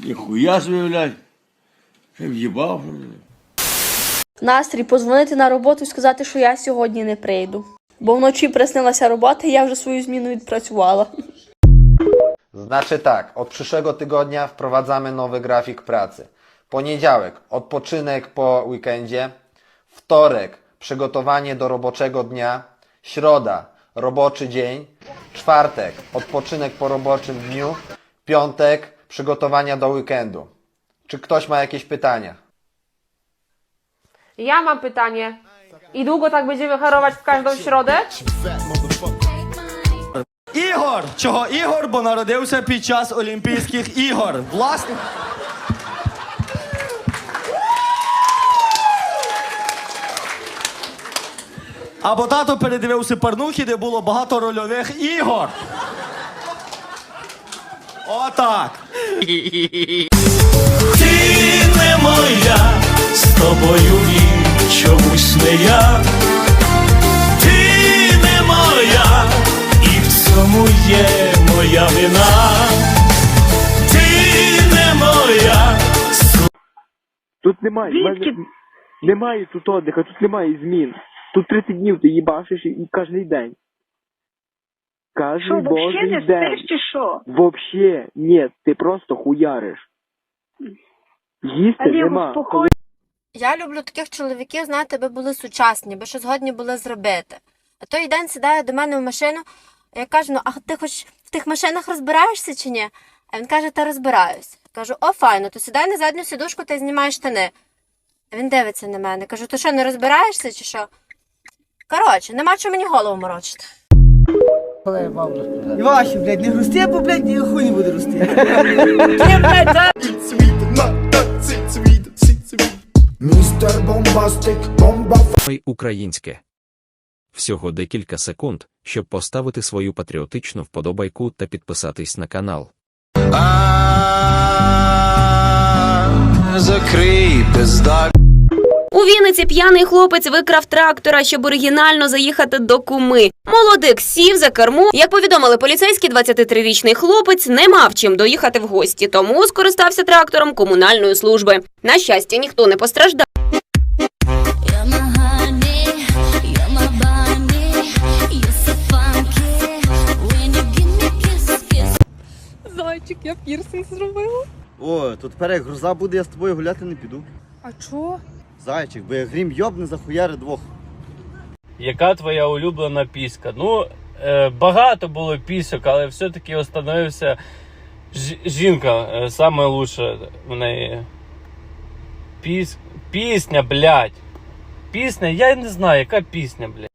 Ніхуя собі, блядь. Ще в'їбав. що ли? Настрій позвонити на роботу і сказати, що я сьогодні не прийду. Бо вночі приснилася робота, і я вже свою зміну відпрацювала. Znaczy tak, od przyszłego tygodnia wprowadzamy nowy grafik pracy. Poniedziałek odpoczynek po weekendzie, wtorek przygotowanie do roboczego dnia, środa roboczy dzień, czwartek odpoczynek po roboczym dniu, piątek przygotowania do weekendu. Czy ktoś ma jakieś pytania? Ja mam pytanie. I długo tak będziemy harować w każdą środę? Ігор! Чого Ігор? Бо народився під час Олімпійських ігор. Власне. Або тато передивився порнухи, де було багато рольових ігор. Отак. Ти не моя, з тобою він чомусь не я. Ти не моя, і в цьому є моя вина. Ти не моя. Тут немає, в немає тут отдиха, тут немає змін. Тут 30 днів ти їбашиш і, і кожен день. Кожен Що, вообще божий не день. спиш чи що? Вообще, ні, ти просто хуяриш. Їсти Олег, нема. успокой. Я люблю таких чоловіків, знаєте, аби були сучасні, би щось згодні були зробити. А той день сідає до мене в машину, я кажу, ну а ти хоч в тих машинах розбираєшся чи ні? А він каже, та розбираюсь. Кажу, о, файно, то сідай на задню сідушку та й знімай штани. А він дивиться на мене. Кажу, ти що, не розбираєшся чи що? Коротше, нема чого мені голову морочити. Іваші, блядь, не грусти, бо, блядь, ні хуй не буде рости. Містер Бомбастик, бомба Ой, українське. Всього декілька секунд, щоб поставити свою патріотичну вподобайку та підписатись на канал. Закрий пизда. У Вінниці п'яний хлопець викрав трактора, щоб оригінально заїхати до куми. Молодик сів за керму. Як повідомили поліцейські, 23-річний хлопець не мав чим доїхати в гості, тому скористався трактором комунальної служби. На щастя, ніхто не постраждав. Зайчик, я пірсинг зробила. О, тут тепер як гроза буде, я з тобою гуляти не піду. А чого? Зайчик, бо як грім йобне захуяри двох. Яка твоя улюблена піска? Ну, е, багато було пісок, але все-таки остановився ж- жінка. Е, саме лучше в неї. Піс... Пісня, блядь. Пісня, я не знаю, яка пісня, блядь.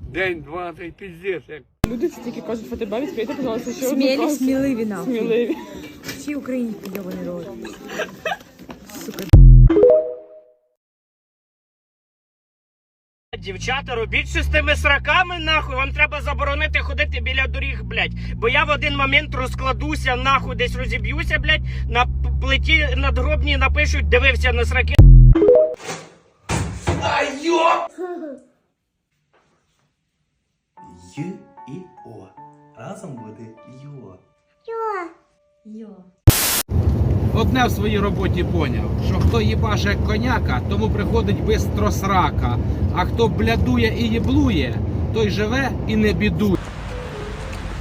День, два, та й піздець. як. Люди тільки кажуть, ФТБ відкрийте, пожалуйста, ще Смілі, сміливі нахуй. Сміливі. Всі українські йобані роди. Дівчата, робіть що з тими сраками, нахуй. Вам треба заборонити ходити біля доріг, блядь. Бо я в один момент розкладуся, нахуй, десь розіб'юся, блядь. На плиті надгробній напишуть, дивився на сраки. Й і О. Разом буде Йо. Одне в своїй роботі поняв, що хто їбаше коняка, тому приходить бистро срака, а хто блядує і їблує, той живе і не бідує.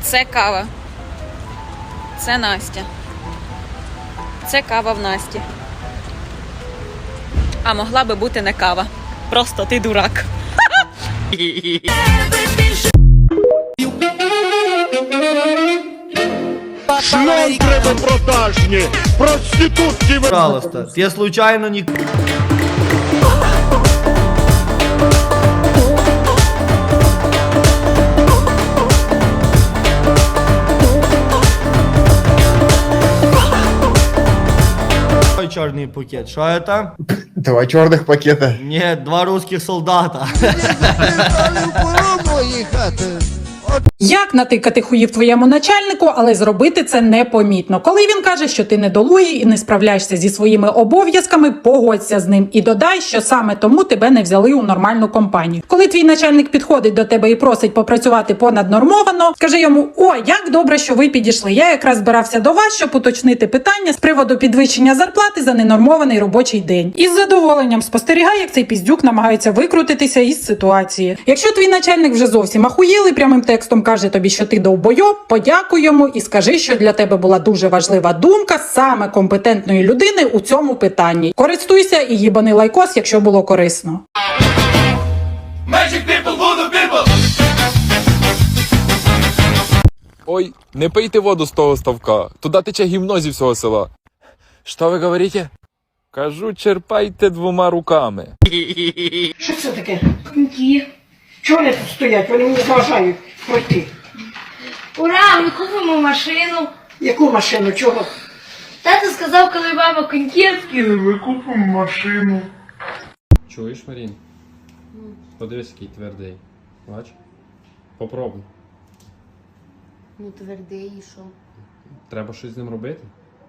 Це кава. Це Настя. Це кава в Насті. А могла би бути не кава. Просто ти дурак. продажні, проститутки Пожалуйста, я случайно не... Чорний пакет. Що это? Два чорних пакета. Ні, два русских солдата. Як натикати хуїв твоєму начальнику, але зробити це непомітно. Коли він каже, що ти недолугий і не справляєшся зі своїми обов'язками, погодься з ним і додай, що саме тому тебе не взяли у нормальну компанію. Коли твій начальник підходить до тебе і просить попрацювати понаднормовано, скажи йому: о, як добре, що ви підійшли. Я якраз збирався до вас, щоб уточнити питання з приводу підвищення зарплати за ненормований робочий день. І з задоволенням спостерігай, як цей піздюк намагається викрутитися із ситуації. Якщо твій начальник вже зовсім ахуєлий, прямим текстом каже тобі, що ти довбойоб, подякуй йому і скажи, що для тебе була дуже важлива думка саме компетентної людини у цьому питанні. Користуйся і їбани лайкос, якщо було корисно. Ой, не пийте воду з того ставка. Туди тече гімно зі всього села. Що ви говорите? Кажу, черпайте двома руками. Що це таке? Коньки. Чого вони тут стоять? Вони мені заважають пройти. Ура! Ми купимо машину. Яку машину? Чого? Тато сказав, коли мама коньки Чуєш, Марін? Подивись, який твердий. Бач? Попробуй. Ну твердий і що? Треба щось з ним робити.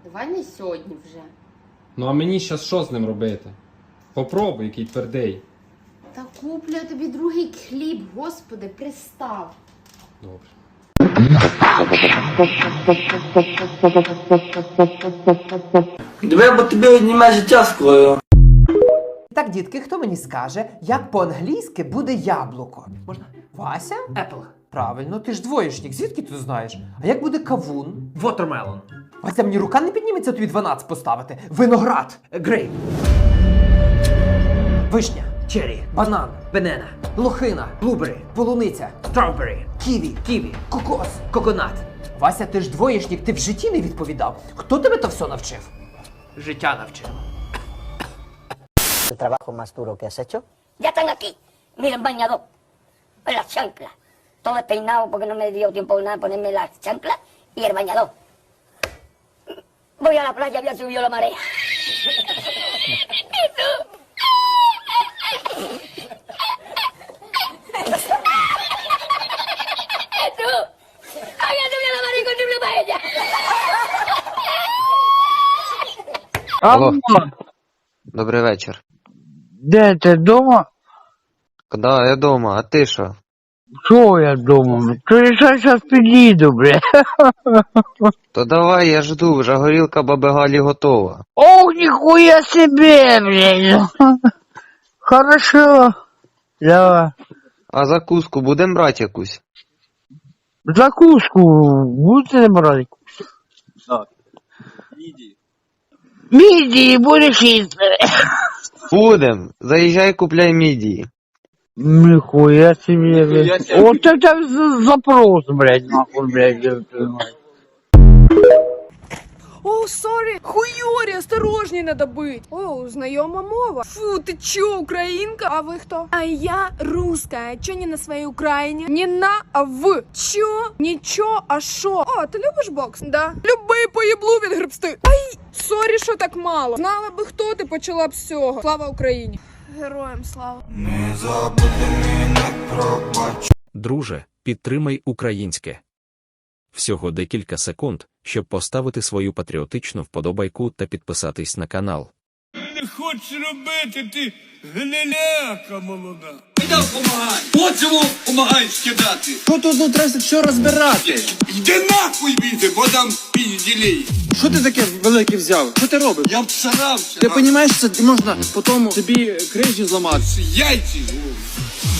Давай не сьогодні вже. Ну а мені зараз що з ним робити? Попробуй, який твердий. Та куплю я тобі другий хліб, господи, пристав. Добре. Диви, бо тобі одніме життя скоро. Так, дітки, хто мені скаже, як по-англійськи буде яблуко? Можна? Вася? Apple. Правильно, ти ж двоєшник, звідки ти знаєш? А як буде кавун? Watermelon. Вася, мені рука не підніметься тобі 12 поставити. Виноград. Грейп. Вишня. Черрі. Банан. Бенена. Лохина. Блубері. Полуниця. Стrawberry. Ківі. Ківі. Кокос. Коконат. Вася, ти ж двоєшник, ти в житті не відповідав. Хто тебе то все навчив? Життя навчив. El trabajo más duro que has hecho. Ya están aquí. Mira el bañador. La chancla. Todo despeinado porque no me dio tiempo de nada ponerme la chancla y el bañador. Voy a la playa, había subido la marea. ¿Y tú? ¿Y tú? Había subido la marea con una paella. Алло. Добрий вечір. Де ти вдома? Да, я дома, а ти що? Що я вдома? То я зараз під'їду, бля. То давай, я жду, вже горілка баби Галі готова. Ох, ніхуя себе, блядь. Хорошо. Давай. А закуску будем брати якусь? Закуску будете брати? Так. Мідії будеш їсти. Будем. Заїжджай, купляй мідії. Нихуя себе, блядь. Вот это за- запрос, блядь, нахуй, блядь. О, сорі, хуйорі, осторожней надо быть. О, знайома мова. Фу, ти чо, українка? А ви хто? А я русская. Чо не на своей Україні? Не на, а в. Чо? Нічо, а шо? О, ти любиш бокс? Да. Любий поєблу від гребсти. Ай, сорі, що так мало. Знала би хто ти, почала б з цього. Слава Україні. Героям слава. Друже, підтримай українське. Всього декілька секунд, щоб поставити свою патріотичну вподобайку та підписатись на канал. Не хочеш робити, ти гниляка молода. Іди помагай. Чому помагаєш кидати. Що тут ну треба що розбирати? Йди нахуй віти, бо там пізділей. Що ти таке велике взяв? Що ти робиш? Я всарався. Ти розумієш, це можна потім тобі крижі зламати. Яйці.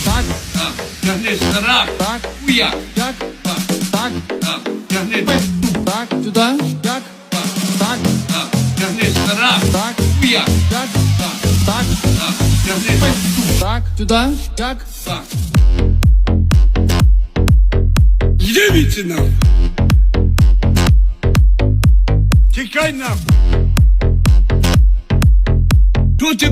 Так, Так, тягни сарак. так, Хуя. як, Так, так, так, тягни. Так, сюди, як, Так, так, так, тягни сарак. так, Хуя. як, Так, так, так, тягни. так, сюди, як. Так. Йди віці нахуй. Тікай нахуй. Хто ти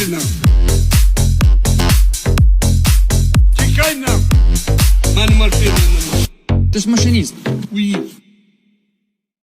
Йди віці нахуй. Тікай нахуй. В Мене машини нема. Ти.